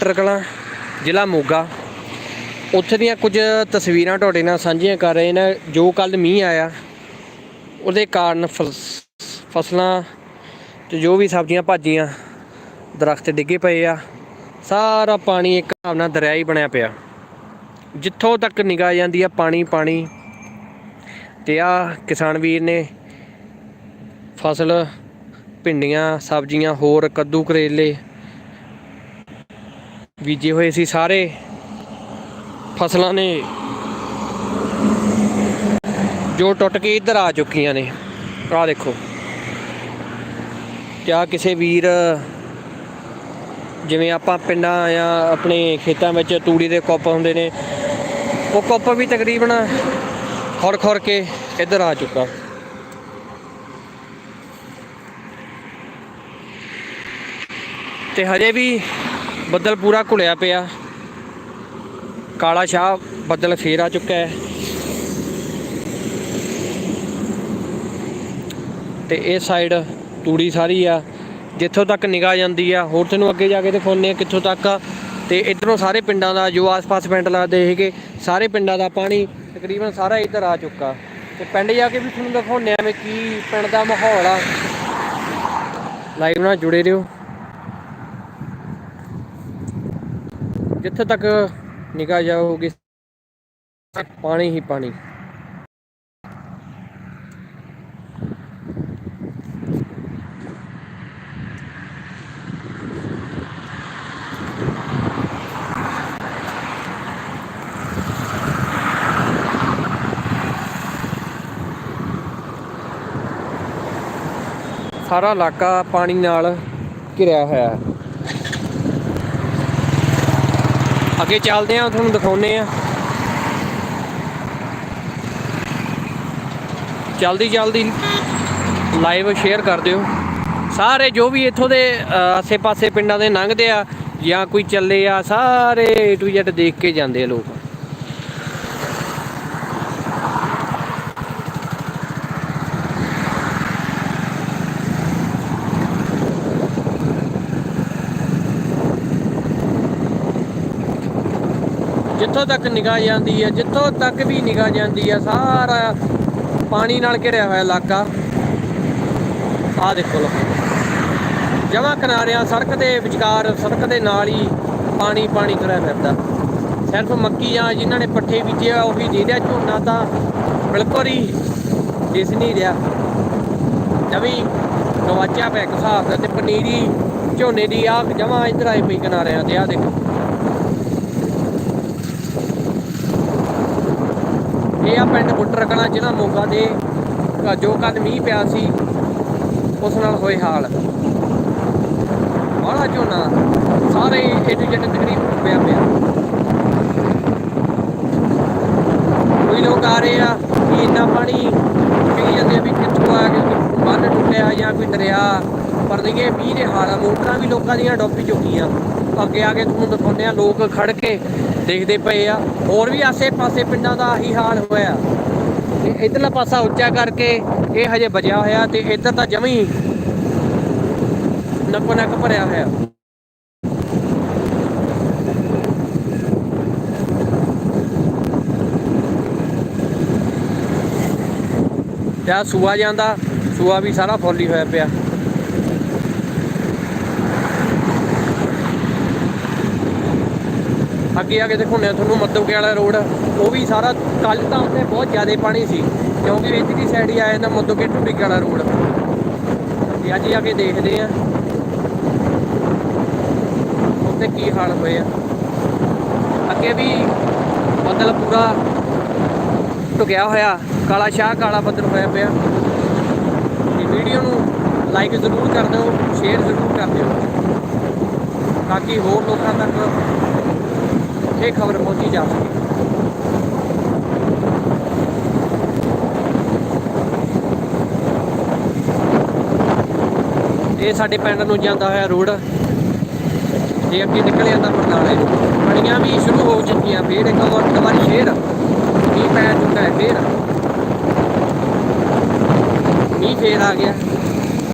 ਟਰਕਲਾ ਜ਼ਿਲ੍ਹਾ ਮੋਗਾ। ਉੱਥੇ ਦੀਆਂ ਕੁਝ ਤਸਵੀਰਾਂ ਤੁਹਾਡੇ ਨਾਲ ਸਾਂਝੀਆਂ ਕਰ ਰਹੇ ਨੇ, ਜੋ ਕੱਲ ਮੀਂਹ ਆਇਆ। ਉਹਦੇ ਕਾਰਨ ਫਸ- ਫਸਲਾਂ ਤੇ ਜੋ ਵੀ ਸਬਜ਼ੀਆਂ ਭਾਜੀਆਂ, ਦਰਖਤ ਡਿੱਗੇ ਪਏ ਆ। ਸਾਰਾ ਪਾਣੀ ਇੱਕ ਹਿਸਾਬ ਨਾਲ ਦਰਿਆ ਹੀ ਬਣਿਆ ਪਿਆ। ਜਿੱਥੋਂ ਤੱਕ ਨਿਗਾਹ ਜਾਂਦੀ ਆ, ਪਾਣੀ ਪਾਣੀ। ਤੇ ਆ ਕਿਸਾਨ ਵੀਰ ਨੇ ਫਸਲ, ਭਿੰਡੀਆਂ, ਸਬਜ਼ੀਆਂ, ਹੋਰ ਕੱਦੂ ਕਰੇਲੇ ਬੀਜੇ ਹੋਏ ਸੀ ਸਾਰੇ। ਫਸਲਾਂ ਨੇ ਜੋ ਟੁੱਟ ਕੇ ਇੱਧਰ ਆ ਚੁੱਕੀਆਂ ਨੇ। ਆਹ ਦੇਖੋ। ਕਿਆ ਕਿਸੇ ਵੀਰ, ਜਿਵੇਂ ਆਪਾਂ ਪਿੰਡਾਂ ਜਾਂ ਆਪਣੇ ਖੇਤਾਂ ਵਿੱਚ ਤੂੜੀ ਦੇ ਕੁੱਪ ਹੁੰਦੇ ਨੇ, ਉਹ ਕੁੱਪ ਵੀ ਤਕਰੀਬਨ ਖੁਰ ਖੁਰ ਕੇ ਇੱਧਰ ਆ ਚੁੱਕਾ। ਤੇ ਹਜੇ ਵੀ ਬੱਦਲ ਪੂਰਾ ਘੁਲਿਆ ਪਿਆ। ਕਾਲਾ ਸ਼ਾਹ ਬੱਦਲ ਫੇਰ ਆ ਚੁੱਕਾ ਹੈ। ਤੇ ਇਹ ਸਾਈਡ ਤੂੜੀ ਸਾਰੀ ਆ। ਜਿੱਥੋਂ ਤੱਕ ਨਿਗਾਹ ਜਾਂਦੀ ਆ, ਹੋਰ ਤੁਹਾਨੂੰ ਅੱਗੇ ਜਾ ਕੇ ਦਿਖਾਉਂਦੇ ਆ ਕਿੱਥੋਂ ਤੱਕ। ਆ ਤੇ ਇਧਰੋਂ ਸਾਰੇ ਪਿੰਡਾਂ ਦਾ, ਜੋ ਆਸ-ਪਾਸ ਪਿੰਡ ਲੱਗਦੇ ਹੈਗੇ ਸਾਰੇ ਪਿੰਡਾਂ ਦਾ ਪਾਣੀ ਤਕਰੀਬਨ ਸਾਰਾ ਇੱਧਰ ਆ ਚੁੱਕਾ। ਤੇ ਪਿੰਡ ਜਾ ਕੇ ਵੀ ਤੁਹਾਨੂੰ ਦਿਖਾਉਂਦੇ ਆ ਵੀ ਕੀ ਪਿੰਡ ਦਾ ਮਾਹੌਲ ਆ। ਲਾਈਵ ਨਾਲ ਜੁੜੇ ਰਹੋ। ਜਿੱਥੇ ਤੱਕ ਨਿਗਾਹ ਜਾਊਗੀ ਪਾਣੀ ਹੀ ਪਾਣੀ ਸਾਰਾ ਇਲਾਕਾ ਪਾਣੀ ਨਾਲ ਘਿਰਿਆ ਹੋਇਆ ਹੈ ਅੱਗੇ ਚੱਲਦੇ ਆ, ਤੁਹਾਨੂੰ ਦਿਖਾਉਨੇ ਆ। ਜਲਦੀ ਜਲਦੀ ਲਾਈਵ ਸ਼ੇਅਰ ਕਰ ਦਿਓ। ਸਾਰੇ ਜੋ ਵੀ ਇੱਥੋਂ ਦੇ ਆਸੇ-ਪਾਸੇ ਪਿੰਡਾਂ ਦੇ ਲੰਘਦੇ ਆ ਜਾਂ ਕੋਈ ਚੱਲੇ ਆ, ਸਾਰੇ ਏ ਟੂ ਜ਼ੈਡ ਦੇਖ ਕੇ ਜਾਂਦੇ ਆ ਲੋਕ। ਜਿੱਥੋਂ ਤੱਕ ਨਿਗਾਹ ਜਾਂਦੀ ਹੈ, ਜਿੱਥੋਂ ਤੱਕ ਵੀ ਨਿਗਾਹ ਜਾਂਦੀ ਹੈ, ਸਾਰਾ ਪਾਣੀ ਨਾਲ ਘਿਰਿਆ ਹੋਇਆ ਇਲਾਕਾ। ਆਹ ਦੇਖੋ ਲੋ ਜਮਾ ਕਿਨਾਰਿਆਂ, ਸੜਕ ਦੇ ਵਿਚਕਾਰ, ਸੜਕ ਦੇ ਨਾਲ ਹੀ ਪਾਣੀ ਪਾਣੀ ਤੁਰਿਆ ਫਿਰਦਾ। ਸਿਰਫ ਮੱਕੀ ਜਾਂ ਜਿਨ੍ਹਾਂ ਨੇ ਪੱਠੇ ਬੀਜੇ ਆ, ਉਹ ਵੀ ਦੇ ਰਿਹਾ ਝੋਨਾ ਤਾਂ ਬਿਲਕੁਲ ਹੀ ਦਿਸ ਨਹੀਂ ਰਿਹਾ। ਜਮੀ ਗਵਾਚਿਆ ਪਿਆ ਇੱਕ ਹਿਸਾਬ ਦਾ ਤੇ ਪਨੀਰੀ ਝੋਨੇ ਦੀ ਆ ਜਮਾ ਇਧਰ ਆਈ ਪਈ ਕਿਨਾਰਿਆਂ ਤੇ ਆ ਦੇਖੋ। ਇਹ ਆ ਪਿੰਡ ਬੁੱਟਰ ਕਲਾਂ ਜ਼ਿਲ੍ਹਾ ਮੋਗਾ ਦੇ ਜੋ ਕੱਲ ਮੀਂਹ ਪਿਆ ਸੀ, ਉਸ ਨਾਲ ਹੋਏ ਹਾਲ। ਬੜਾ ਝੋਨਾ ਸਾਰੇ ਏ ਟੂ ਜ਼ੈਡ ਤਕਰੀਬਨ ਪਿਆ ਪਿਆ। ਕੋਈ ਲੋਕ ਆ ਰਹੇ ਆ ਕਿ ਇੰਨਾ ਪਾਣੀ ਕਹੀ ਜਾਂਦੇ ਵੀ ਕਿੱਥੋਂ ਆ ਗਿਆ, ਕੋਈ ਬੰਨ ਟੁੱਟਿਆ ਜਾਂ ਕੋਈ ਦਰਿਆ। ਪਰ ਦੇਖੇ ਮੀਂਹ ਦੇ ਹਾਲਾਂ ਮੋਟਰਾਂ ਵੀ ਲੋਕਾਂ ਦੀਆਂ ਡੁੱਬ ਚੁੱਕੀਆਂ। ਅੱਗੇ ਆ ਕੇ ਤੁਹਾਨੂੰ ਦਿਖਾਉਂਦੇ ਆ, ਲੋਕ ਖੜ ਕੇ ਦੇਖਦੇ ਪਏ ਆ। ਹੋਰ ਵੀ ਆਸੇ-ਪਾਸੇ ਪਿੰਡਾਂ ਦਾ ਆਹੀ ਹਾਲ ਹੋਇਆ। ਤੇ ਇਧਰਲਾ ਪਾਸਾ ਉੱਚਾ ਕਰਕੇ ਇਹ ਹਜੇ ਬਚਿਆ ਹੋਇਆ ਤੇ ਇੱਧਰ ਤਾਂ ਜਮੀ ਨੱਕੋ ਨੱਕ ਭਰਿਆ ਹੋਇਆ। ਤੇ ਆਹ ਸੂਆ ਜਾਂਦਾ, ਸੂਆ ਵੀ ਸਾਰਾ ਫੁੱਲ ਹੋਇਆ ਪਿਆ। ਅੱਗੇ ਆ ਕੇ ਦਿਖਾਉਂਦੇ ਆ ਤੁਹਾਨੂੰ ਮੱਦੋਕੇ ਵਾਲਾ ਰੋਡ, ਉਹ ਵੀ ਸਾਰਾ ਕੱਲ ਤਾਂ ਉੱਥੇ ਬਹੁਤ ਜ਼ਿਆਦਾ ਪਾਣੀ ਸੀ, ਕਿਉਂਕਿ ਵਿੱਚ ਦੀ ਸਾਈਡ ਹੀ ਆ ਜਾਂਦਾ ਮੱਦੋਕੇ ਢੁੱਡੀ ਵਾਲਾ ਰੋਡ। ਤੇ ਅੱਜ ਆ ਕੇ ਦੇਖਦੇ ਆ। ਉੱਥੇ ਕੀ ਹਾਲ ਹੋਏ ਆ। ਅੱਗੇ ਵੀ ਬੱਦਲ ਪੂਰਾ ਢੁਕਿਆ ਹੋਇਆ, ਕਾਲਾ ਸ਼ਾਹ, ਕਾਲਾ ਬੱਦਲ ਹੋਇਆ ਪਿਆ। ਤੇ ਵੀਡੀਓ ਨੂੰ ਲਾਈਕ ਜ਼ਰੂਰ ਕਰ ਦਿਓ ਸ਼ੇਅਰ ਜ਼ਰੂਰ ਕਰ ਦਿਓ। ਤਾਂ ਕਿ ਹੋਰ ਲੋਕਾਂ ਤੱਕ ਇਹ ਖਬਰ ਪਹੁੰਚੀ ਜਾ ਸਕੇ। ਇਹ ਸਾਡੇ ਪਿੰਡ ਨੂੰ ਜਾਂਦਾ ਹੋਇਆ ਰੋਡ। ਜੇ ਅੱਗੇ ਨਿਕਲਿਆ ਤਾਂ ਬਰਨਾਲੇ ਨੂੰ ਪਣੀਆਂ ਵੀ ਸ਼ੁਰੂ ਹੋ ਚੁੱਕੀਆਂ। ਫੇਰ ਇੱਕ ਵਾਰ, ਇੱਕ ਦੁਬਾਰੀ ਫੇਰ ਮੀਂਹ ਪੈ ਚੁੱਕਾ ਹੈ, ਫੇਰ। ਮੀਂਹ ਫੇਰ ਆ ਗਿਆ।